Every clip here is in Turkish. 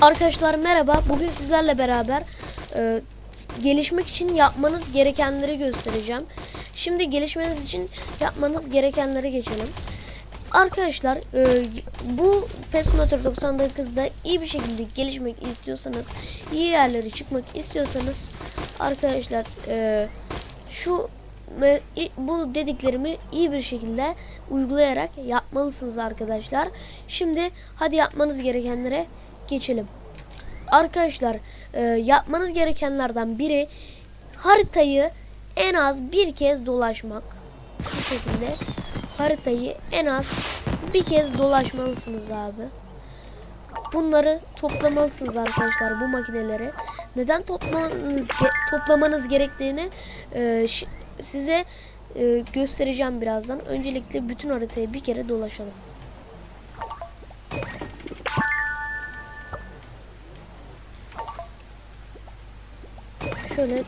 Arkadaşlar merhaba. Bugün sizlerle beraber e, gelişmek için yapmanız gerekenleri göstereceğim. Şimdi gelişmeniz için yapmanız gerekenleri geçelim. Arkadaşlar e, bu Pesmotor 99'da iyi bir şekilde gelişmek istiyorsanız, iyi yerlere çıkmak istiyorsanız arkadaşlar e, şu bu dediklerimi iyi bir şekilde uygulayarak yapmalısınız arkadaşlar. Şimdi hadi yapmanız gerekenlere geçelim. Arkadaşlar e, yapmanız gerekenlerden biri haritayı en az bir kez dolaşmak. Bu şekilde haritayı en az bir kez dolaşmalısınız abi. Bunları toplamalısınız arkadaşlar bu makineleri. Neden toplamanız toplamanız gerektiğini e, size e, göstereceğim birazdan. Öncelikle bütün haritayı bir kere dolaşalım. Şöyle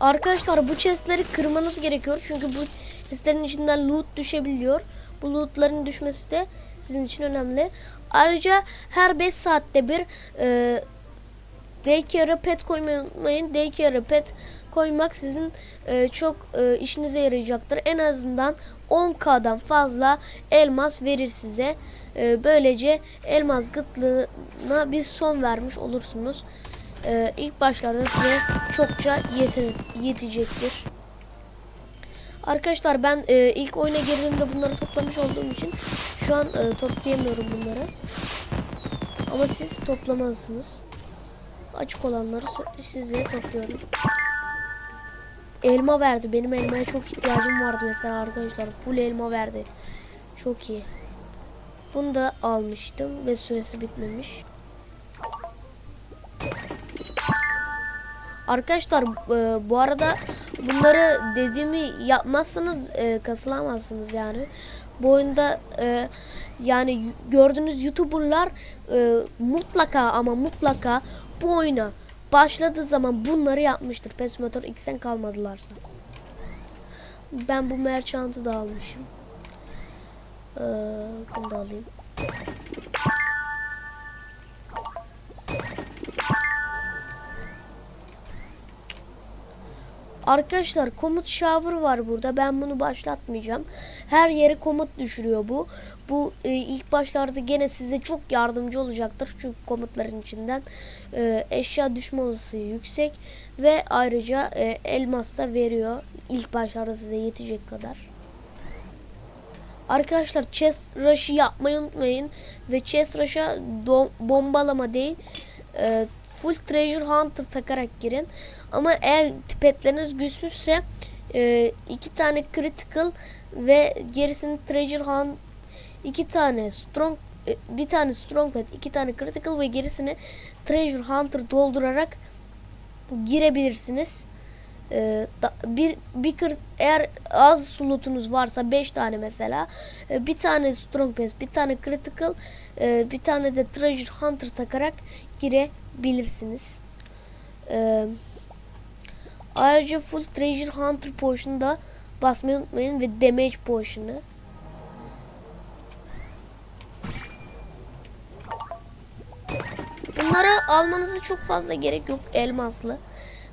Arkadaşlar bu chestleri kırmanız gerekiyor. Çünkü bu chestlerin içinden loot düşebiliyor. Bu lootların düşmesi de sizin için önemli. Ayrıca her 5 saatte bir e, daycare'a pet koymayı unutmayın. Daycare'a pet koymak sizin e, çok e, işinize yarayacaktır. En azından 10k'dan fazla elmas verir size. E, böylece elmas gıtlığına bir son vermiş olursunuz. E, ilk başlarda size çokça yeter, yetecektir. Arkadaşlar ben e, ilk oyuna girdiğimde bunları toplamış olduğum için şu an e, toplayamıyorum bunları. Ama siz toplamalısınız. Açık olanları size topluyorum. Elma verdi. Benim elmaya çok ihtiyacım vardı mesela arkadaşlar. Full elma verdi. Çok iyi. Bunu da almıştım ve süresi bitmemiş. Arkadaşlar e, bu arada bunları dediğimi yapmazsanız e, kasılamazsınız yani. Bu oyunda e, yani gördüğünüz YouTuber'lar e, mutlaka ama mutlaka bu oyuna başladığı zaman bunları yapmıştır. PES Motor X'ten kalmadılarsa. Ben bu merchant'ı da almışım. Ee, bunu da alayım. Arkadaşlar komut shower var burada. Ben bunu başlatmayacağım. Her yere komut düşürüyor bu. Bu e, ilk başlarda gene size çok yardımcı olacaktır. Çünkü komutların içinden e, eşya düşme olasılığı yüksek ve ayrıca e, elmas da veriyor. İlk başlarda size yetecek kadar. Arkadaşlar chest rush'ı yapmayı unutmayın ve chest rush'a bombalama değil e, full treasure hunter takarak girin. Ama eğer tipetleriniz güçsüzse e, iki tane critical ve gerisini treasure hunt iki tane strong e, bir tane strong pet, iki tane critical ve gerisini treasure hunter doldurarak girebilirsiniz. Ee, da- bir bir kır, eğer az slotunuz varsa 5 tane mesela e, bir tane strong pass bir tane critical e, bir tane de treasure hunter takarak girebilirsiniz. Ee, ayrıca full treasure hunter potion'u da basmayı unutmayın ve damage potion'u. Bunlara almanızı çok fazla gerek yok elmaslı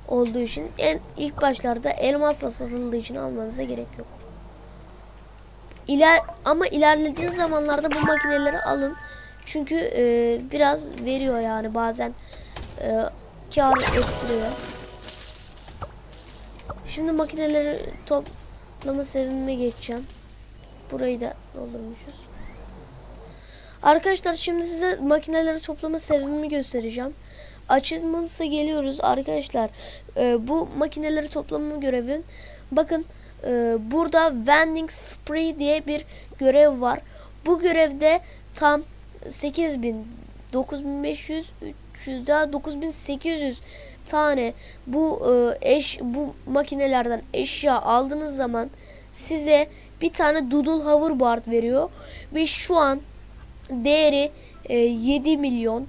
olduğu için en ilk başlarda elmasla satıldığı için almanıza gerek yok. İler ama ilerlediğiniz zamanlarda bu makineleri alın. Çünkü e, biraz veriyor yani bazen e, kar ettiriyor. Şimdi makineleri toplama sevimime geçeceğim. Burayı da doldurmuşuz. Arkadaşlar şimdi size makineleri toplama sevimimi göstereceğim. Achievements'a geliyoruz arkadaşlar. Ee, bu makineleri toplama görevin. Bakın e, burada Vending Spree diye bir görev var. Bu görevde tam 8000 9500 300 daha 9800 tane bu e, eş bu makinelerden eşya aldığınız zaman size bir tane Doodle Hoverboard veriyor ve şu an değeri e, 7 milyon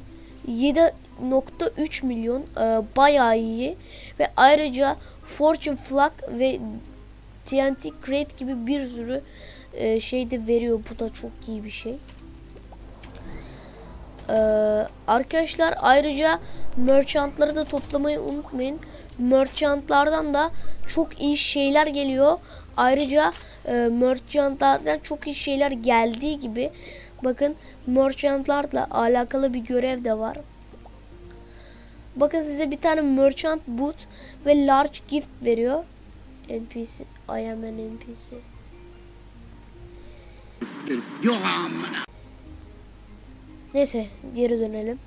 7.3 milyon e, bayağı iyi ve ayrıca Fortune Flag ve TNT Crate gibi bir sürü e, şey de veriyor. Bu da çok iyi bir şey. Ee, arkadaşlar ayrıca merchantları da toplamayı unutmayın. Merchantlardan da çok iyi şeyler geliyor. Ayrıca e, merchantlardan çok iyi şeyler geldiği gibi bakın merchantlarla alakalı bir görev de var. Bakın size bir tane merchant boot ve large gift veriyor. NPC. I am an NPC. Neyse geri dönelim.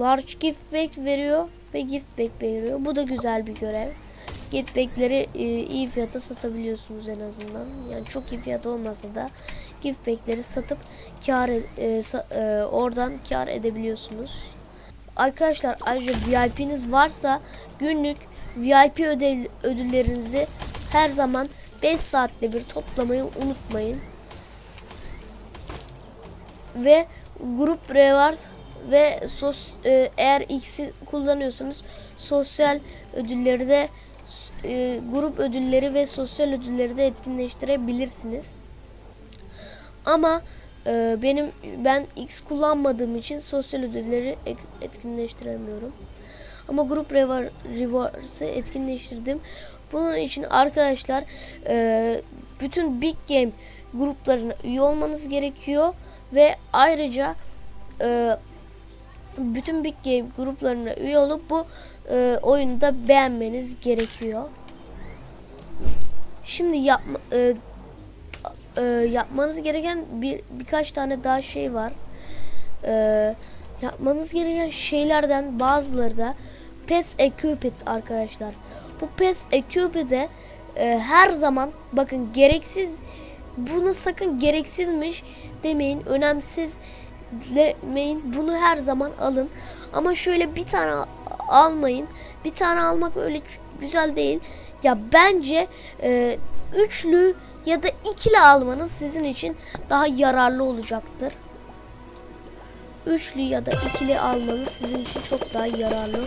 Large gift bag veriyor ve gift bag veriyor. Bu da güzel bir görev. Gift bag'leri e, iyi fiyata satabiliyorsunuz en azından. Yani çok iyi fiyat olmasa da gift bag'leri satıp kar e, sa- e, oradan kar edebiliyorsunuz. Arkadaşlar ayrıca VIP'niz varsa günlük VIP ödül, ödüllerinizi her zaman 5 saatte bir toplamayı unutmayın. Ve grup rewards ve sos, e, eğer X'i kullanıyorsanız sosyal ödülleri de e, grup ödülleri ve sosyal ödülleri de etkinleştirebilirsiniz. Ama e, benim ben X kullanmadığım için sosyal ödülleri etkinleştiremiyorum. Ama grup reward- rewards'ı etkinleştirdim. Bunun için arkadaşlar bütün Big Game gruplarına üye olmanız gerekiyor ve ayrıca e, bütün Big Game gruplarına üye olup bu e, oyunu da beğenmeniz gerekiyor. Şimdi yapma, e, e, yapmanız gereken bir birkaç tane daha şey var. E, yapmanız gereken şeylerden bazıları da Pets Equipment arkadaşlar. Bu Pets Equipment'e e, her zaman bakın gereksiz bunu sakın gereksizmiş demeyin. Önemsiz demeyin. Bunu her zaman alın. Ama şöyle bir tane al- almayın. Bir tane almak öyle güzel değil. Ya bence e, üçlü ya da ikili almanız sizin için daha yararlı olacaktır. Üçlü ya da ikili almanız sizin için çok daha yararlı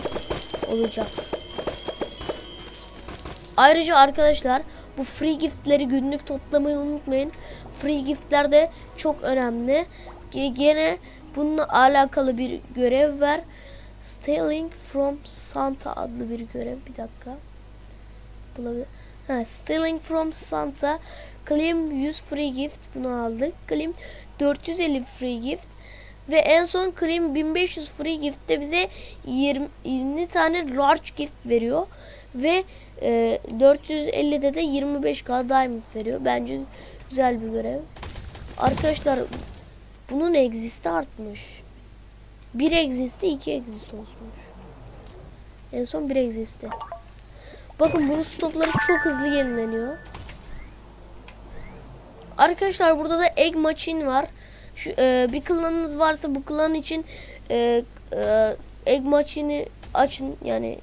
olacak. Ayrıca arkadaşlar bu free giftleri günlük toplamayı unutmayın. Free giftler de çok önemli. Ge- Gene bununla alakalı bir görev var. Stealing from Santa adlı bir görev. Bir dakika. Bulabilir. Ha, Stealing from Santa. Claim 100 free gift. Bunu aldık. Claim 450 free gift. Ve en son Claim 1500 free gift'te bize 20, 20 tane large gift veriyor. Ve e, 450'de de 25k diamond veriyor. Bence güzel bir görev. Arkadaşlar bunun exist'i artmış. Bir exist'i iki exist olmuş. En son bir exist'i. Bakın bunun stokları çok hızlı yenileniyor. Arkadaşlar burada da egg machine var. Şu, e, bir klanınız varsa bu klan için e, e, egg machine'i açın. Yani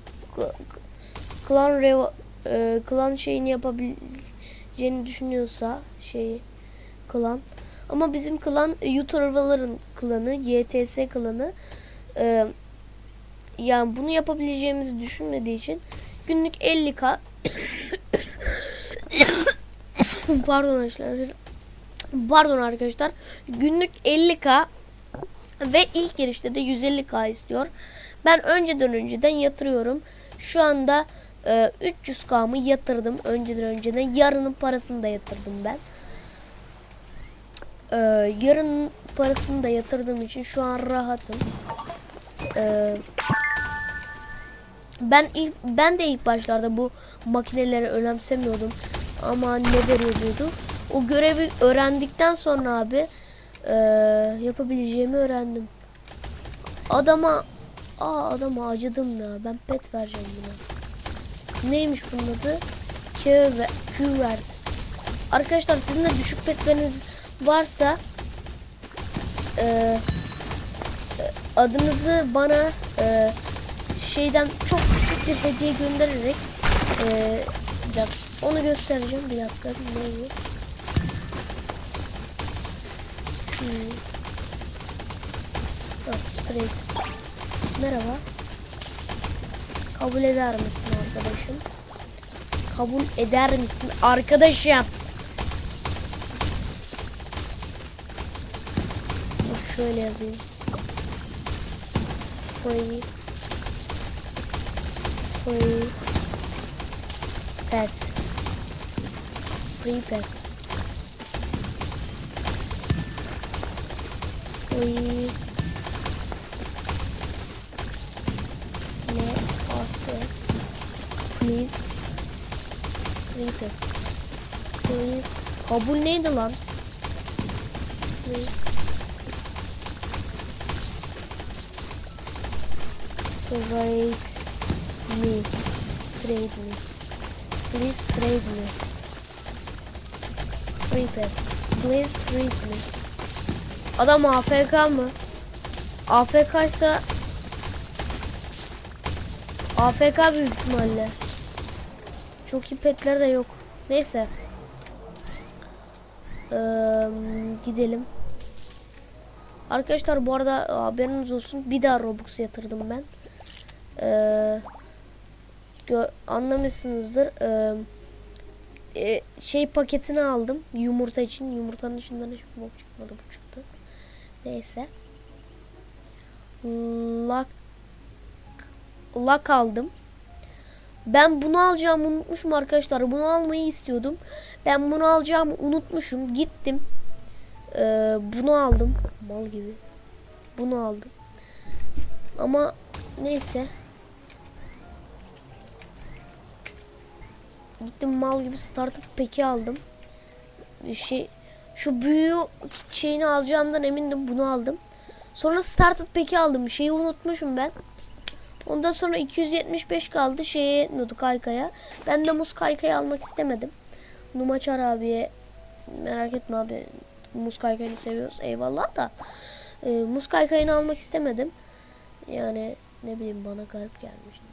klan reva, e, klan şeyini yapabileceğini düşünüyorsa şeyi klan. Ama bizim klan YouTuber'ların klanı, YTS klanı. E, yani bunu yapabileceğimizi düşünmediği için günlük 50k pardon arkadaşlar pardon arkadaşlar günlük 50k ve ilk girişte de 150k istiyor. Ben önceden önceden yatırıyorum. Şu anda e, 300k'mı yatırdım önceden önceden. Yarının parasını da yatırdım ben. E, yarın parasını da yatırdığım için şu an rahatım. E, ben ilk ben de ilk başlarda bu makineleri önemsemiyordum. Ama ne veriyordu? O görevi öğrendikten sonra abi e, yapabileceğimi öğrendim. Adama aa adama acıdım ya. Ben pet vereceğim buna. Neymiş bunun adı? Q ve Q verdi. Arkadaşlar sizin de düşük petleriniz varsa e, adınızı bana e, şeyden çok küçük bir hediye göndererek e, bir dakika, onu göstereceğim bir dakika ne oluyor? Hmm. Ah, straight. Merhaba. Kabul eder misin arkadaşım? Kabul eder misin arkadaşım? Şöyle yazayım. Free. Free. Pets. Free pets. Please. Free pets. Please. Kabul neydi lan? Please. Trade me. Trade me. Please trade me. Pets. Please trade me. Adam AFK mı? AFK ise AFK büyük ihtimalle. Çok iyi petler de yok. Neyse. Ee, gidelim. Arkadaşlar bu arada haberiniz olsun. Bir daha Robux yatırdım ben. Ee, anlamışsınızdır. Ee, şey paketini aldım. Yumurta için. Yumurtanın içinden hiçbir bok çıkmadı. Bu çıktı. Neyse. Lak lak aldım. Ben bunu alacağımı unutmuşum arkadaşlar. Bunu almayı istiyordum. Ben bunu alacağımı unutmuşum. Gittim. Ee, bunu aldım. Mal gibi. Bunu aldım. Ama neyse. Gittim mal gibi started peki aldım. Şey şu büyü şeyini alacağımdan emindim. Bunu aldım. Sonra started peki aldım. Şeyi unutmuşum ben. Ondan sonra 275 kaldı. Şeye yetmiyordu kaykaya. Ben de muz kaykayı almak istemedim. Numaçar abiye merak etme abi. Muz kaykayını seviyoruz. Eyvallah da. E, muz kaykayını almak istemedim. Yani ne bileyim bana garip gelmişti.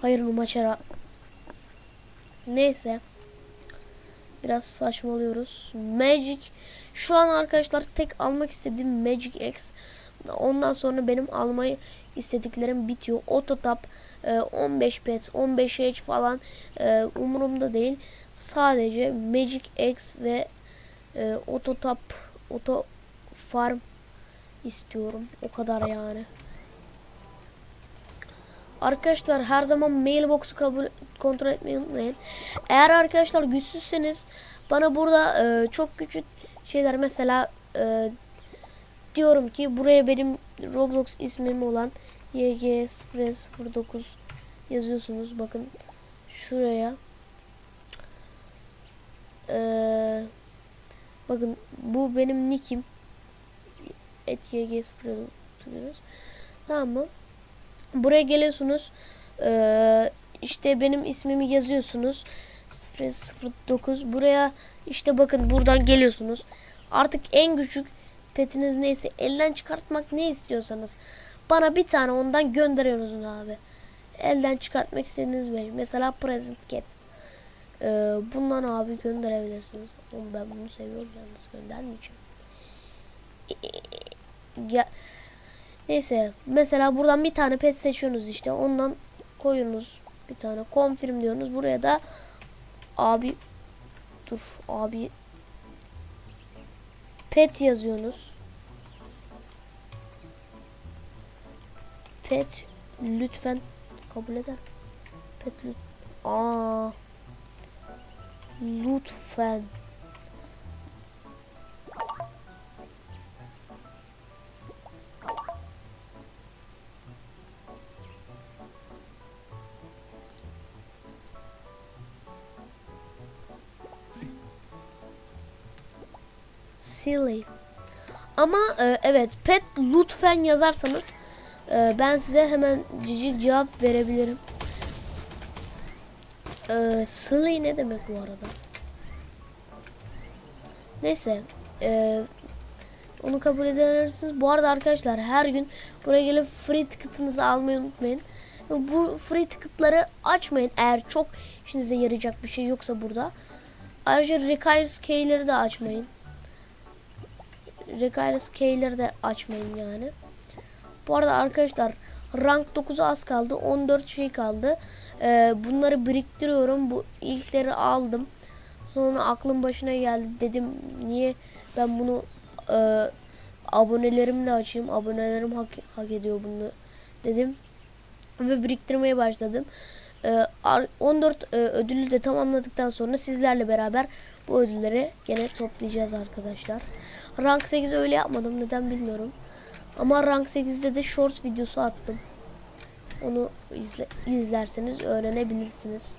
Hayır Numaçara. Neyse. Biraz saçmalıyoruz. Magic. Şu an arkadaşlar tek almak istediğim Magic X. Ondan sonra benim almayı istediklerim bitiyor. Ototap 15 pet 15 H falan e, umurumda değil. Sadece Magic X ve e, Ototap Oto Farm istiyorum. O kadar yani. Arkadaşlar her zaman mailbox'u kabul kontrol etmeyi unutmayın. Eğer arkadaşlar güçsüzseniz bana burada e, çok küçük şeyler mesela e, diyorum ki buraya benim Roblox ismim olan YG009 yazıyorsunuz. Bakın şuraya. Ee, bakın bu benim nickim. Et YG009 Tamam mı? Buraya geliyorsunuz. Ee, işte benim ismimi yazıyorsunuz. 009 buraya işte bakın buradan geliyorsunuz. Artık en küçük petiniz neyse elden çıkartmak ne istiyorsanız bana bir tane ondan gönderiyorsunuz abi. Elden çıkartmak istediğiniz bir mesela present get. Ee, bundan abi gönderebilirsiniz. Oğlum ben bunu seviyorum yalnız göndermeyeceğim. Ya, neyse mesela buradan bir tane pet seçiyorsunuz işte ondan koyunuz bir tane confirm diyorsunuz. Buraya da abi dur abi pet yazıyorsunuz. Pet lütfen kabul eder. Pet lüt aa lütfen silly. Ama e, evet pet lütfen yazarsanız e, ben size hemen cicik cevap verebilirim. E, silly ne demek bu arada? Neyse. E, onu kabul edersiniz. Bu arada arkadaşlar her gün buraya gelip free ticket'ınızı almayı unutmayın. Bu free ticket'ları açmayın eğer çok işinize yarayacak bir şey yoksa burada. Ayrıca Requires Key'leri de açmayın. Require Scaler de açmayın yani. Bu arada arkadaşlar rank 9'a az kaldı. 14 şey kaldı. Ee, bunları biriktiriyorum. Bu ilkleri aldım. Sonra aklım başına geldi. Dedim niye ben bunu e, abonelerimle açayım. Abonelerim hak, hak ediyor bunu dedim. Ve biriktirmeye başladım. Ee, ar- 14 e, ödülü de tamamladıktan sonra sizlerle beraber bu ödülleri gene toplayacağız arkadaşlar. Rank 8 öyle yapmadım. Neden bilmiyorum. Ama rank 8'de de shorts videosu attım. Onu izle, izlerseniz öğrenebilirsiniz.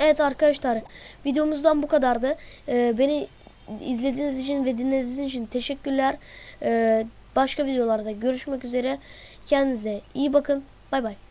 Evet arkadaşlar videomuzdan bu kadardı. Ee, beni izlediğiniz için ve dinlediğiniz için teşekkürler. Ee, başka videolarda görüşmek üzere. Kendinize iyi bakın. Bay bay.